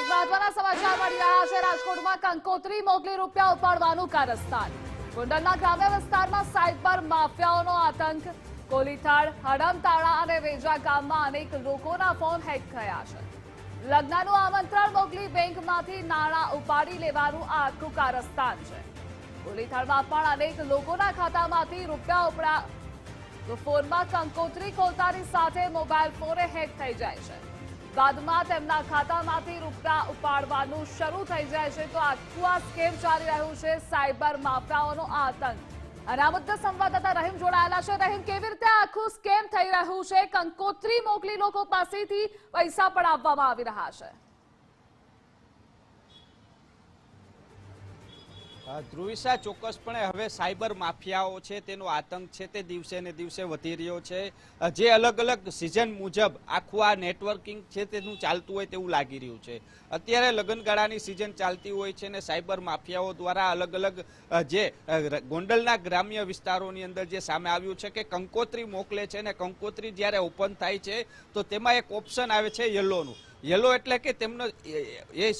એક મહત્વના સમાચાર મળી રહ્યા છે. રાજકોટમાં કંકોત્રી મોકલી રૂપિયા ઉપાડવાનું કારસ્તાન. ગોંડલના ગ્રામ્ય વિસ્તારમાં સાયબર માફિયાઓનો આતંક. કોલીથાળ, હડમતાળા અને વેજા ગામમાં અનેક લોકોના ફોન હેક થયા છે. લગ્નનું આમંત્રણ મોકલી બેંકમાંથી નાણાં ઉપાડી લેવાનું આખું કારસ્તાન છે. કોલીથાળમાં પણ અનેક લોકોના ખાતામાંથી રૂપિયા ઉપડા. તો ફોનમાં કંકોત્રી ખોલતાની સાથે મોબાઈલ ફોને હેક થઈ જાય છે. બાદમાં તેમના ખાતામાંથી રૂપિયા ઉપાડવાનું શરૂ થઈ જાય છે તો આખું આ સ્કેમ ચાલી રહ્યું છે સાયબર માફિયાઓનો આતંક. અને આ મુદ્દે સંવાદદાતા રહીમ જોડાયેલા છે. રહીમ, કેવી રીતે આખું સ્કેમ થઈ રહ્યું છે? કંકોત્રી મોકલી લોકો પાસેથી પૈસા પણ આપવામાં આવી રહ્યા છે. ધ્રુવિશા ચોક્કસપણે હવે સાયબર માફિયાઓ છે, તેનો આતંક છે, તે દિવસે ને દિવસે વધી રહ્યો છે. જે અલગ અલગ સિઝન મુજબ આખું આ નેટવર્કિંગ છે, તેનું ચાલતું હોય તેવું લાગી રહ્યું છે. અત્યારે લગ્નગાળાની સિઝન ચાલતી હોય છે ને સાયબર માફિયાઓ દ્વારા અલગ અલગ જે ગોંડલના ગ્રામ્ય વિસ્તારોની અંદર જે સામે આવ્યું છે કે કંકોત્રી મોકલે છે ને કંકોત્રી જ્યારે ઓપન થાય છે, તો તેમાં એક ઓપ્શન આવે છે યલોનું. યલો એટલે કે તેમનો એ-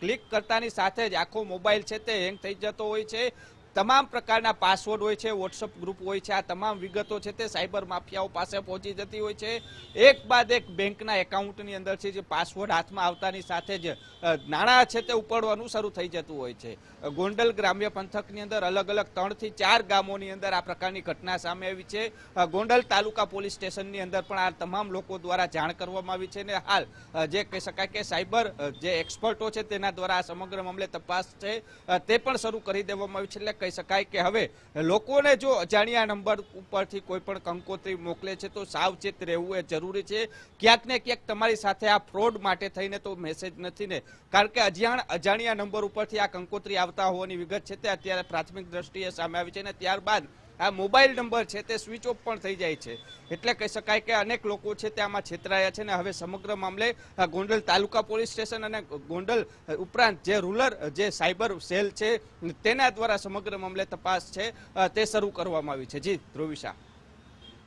ક્લિક કરતાની સાથે જ આખો મોબાઈલ છે તે હેંગ થઈ જતો હોય છે. તમામ પ્રકારના પાસવર્ડ હોય છે વોટ્સઅપ ગ્રુપ હોય છે, આ તમામ વિગતો છે તે સાયબર માફિયાઓ પાસે પહોંચી જતી હોય છે. એક બાદ એક બેંકના એકાઉન્ટની અંદરથી જે પાસવર્ડ હાથમાં આવતાની સાથે જ નાણાં છે તે ઉપાડવાનું શરૂ થઈ જતું હોય છે. ગોંડલ ગ્રામ્ય પંથકની અંદર અલગ અલગ ત્રણથી ચાર ગામોની અંદર આ પ્રકારની ઘટના સામે આવી છે. ગોંડલ તાલુકા પોલીસ સ્ટેશનની અંદર પણ આ તમામ લોકો દ્વારા જાણ કરવામાં આવી છે ને હાલ જે કહી શકાય કે સાયબર જે એક્સપર્ટો છે તેના દ્વારા આ સમગ્ર મામલે તપાસ છે તે પણ શરૂ કરી દેવામાં આવી છે એટલે કહી શકાય કે હવે લોકોને જો અજાણ્યા નંબર ઉપરથી કોઈ પણ કંકોત્રી મોકલે છે તો સાવચેત રહેવું એ જરૂરી છે. ક્યાંક ને ક્યાંક તમારી સાથે આ ફ્રોડ માટે થઈને તો મેસેજ નથી ને કારણ કે અજાણ અજાણ્યા નંબર ઉપરથી આ કંકોત્રી આવતા હોવાની વિગત છે તે અત્યારે પ્રાથમિક દ્રષ્ટિએ સામે આવી છે અને ત્યારબાદ આ મોબાઈલ નંબર છે તે સ્વિચ ઓફ પણ થઈ જાય છે. એટલે કહી શકાય કે અનેક લોકો છે તે આમાં છેતરાયા છે અને હવે સમગ્ર મામલે ગોંડલ તાલુકા પોલીસ સ્ટેશન અને ગોંડલ ઉપરાંત જે રૂરલ, જે સાયબર સેલ છે તેના દ્વારા સમગ્ર મામલે તપાસ છે તે શરૂ કરવામાં આવી છે. જી ધ્રુવિશા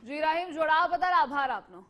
જી રાહિમ જોડાવા બદલ આભાર આપનો.